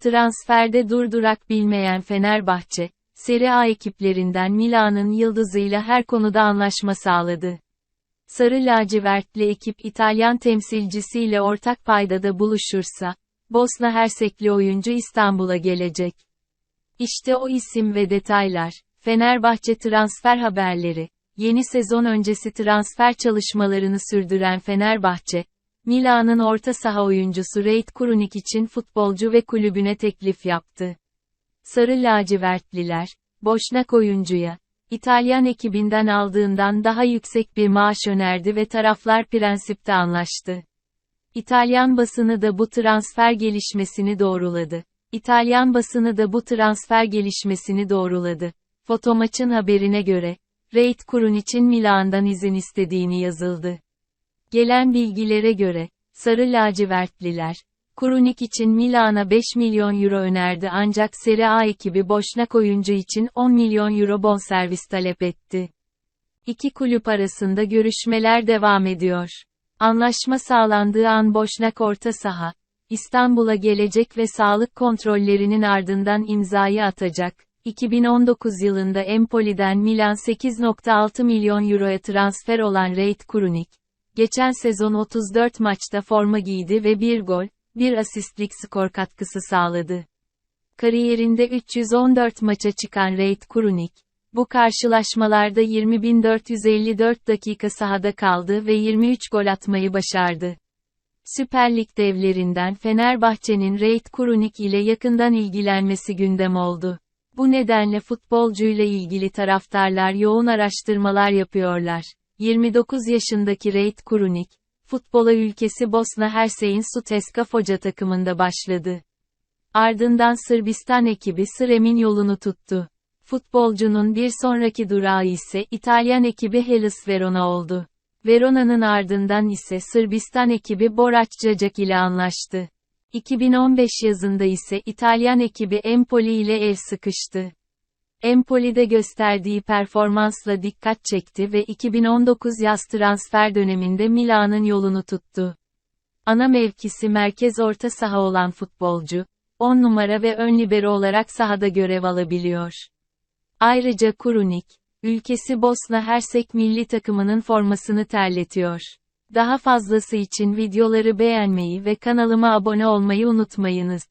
Transferde durdurak bilmeyen Fenerbahçe, Serie A ekiplerinden Milan'ın yıldızıyla her konuda anlaşma sağladı. Sarı lacivertli ekip İtalyan temsilcisiyle ortak paydada buluşursa, Bosna Hersekli oyuncu İstanbul'a gelecek. İşte o isim ve detaylar. Fenerbahçe transfer haberleri. Yeni sezon öncesi transfer çalışmalarını sürdüren Fenerbahçe, Milan'ın orta saha oyuncusu Reit Kurunik için futbolcu ve kulübüne teklif yaptı. Sarı lacivertliler, Boşnak oyuncuya, İtalyan ekibinden aldığından daha yüksek bir maaş önerdi ve taraflar prensipte anlaştı. İtalyan basını da bu transfer gelişmesini doğruladı. İtalyan basını da bu transfer gelişmesini doğruladı. Fotomaçın haberine göre, Reit Kurun için Milan'dan izin istediğini yazıldı. Gelen bilgilere göre, Sarı lacivertliler, Kurunik için Milan'a 5 milyon euro önerdi ancak Serie A ekibi Boşnak oyuncu için 10 milyon euro bonservis talep etti. İki kulüp arasında görüşmeler devam ediyor. Anlaşma sağlandığı an Boşnak orta saha, İstanbul'a gelecek ve sağlık kontrollerinin ardından imzayı atacak. 2019 yılında Empoli'den Milan 8.6 milyon euroya transfer olan Reit Kurunik, geçen sezon 34 maçta forma giydi ve bir gol, bir asistlik skor katkısı sağladı. Kariyerinde 314 maça çıkan Reit Kurunik, bu karşılaşmalarda 20.454 dakika sahada kaldı ve 23 gol atmayı başardı. Süper Lig devlerinden Fenerbahçe'nin Reit Kurunik ile yakından ilgilenmesi gündem oldu. Bu nedenle futbolcuyla ilgili taraftarlar yoğun araştırmalar yapıyorlar. 29 yaşındaki Reit Kurunik, futbola ülkesi Bosna Hersek'in Suteska Foca takımında başladı. Ardından Sırbistan ekibi Srem'in yolunu tuttu. Futbolcunun bir sonraki durağı ise İtalyan ekibi Hellas Verona oldu. Verona'nın ardından ise Sırbistan ekibi Borac Cacak ile anlaştı. 2015 yazında ise İtalyan ekibi Empoli ile el sıkıştı. Empoli'de gösterdiği performansla dikkat çekti ve 2019 yaz transfer döneminde Milan'ın yolunu tuttu. Ana mevkisi merkez orta saha olan futbolcu, 10 numara ve ön libero olarak sahada görev alabiliyor. Ayrıca Kurunik, ülkesi Bosna Hersek milli takımının formasını terletiyor. Daha fazlası için videoları beğenmeyi ve kanalıma abone olmayı unutmayınız.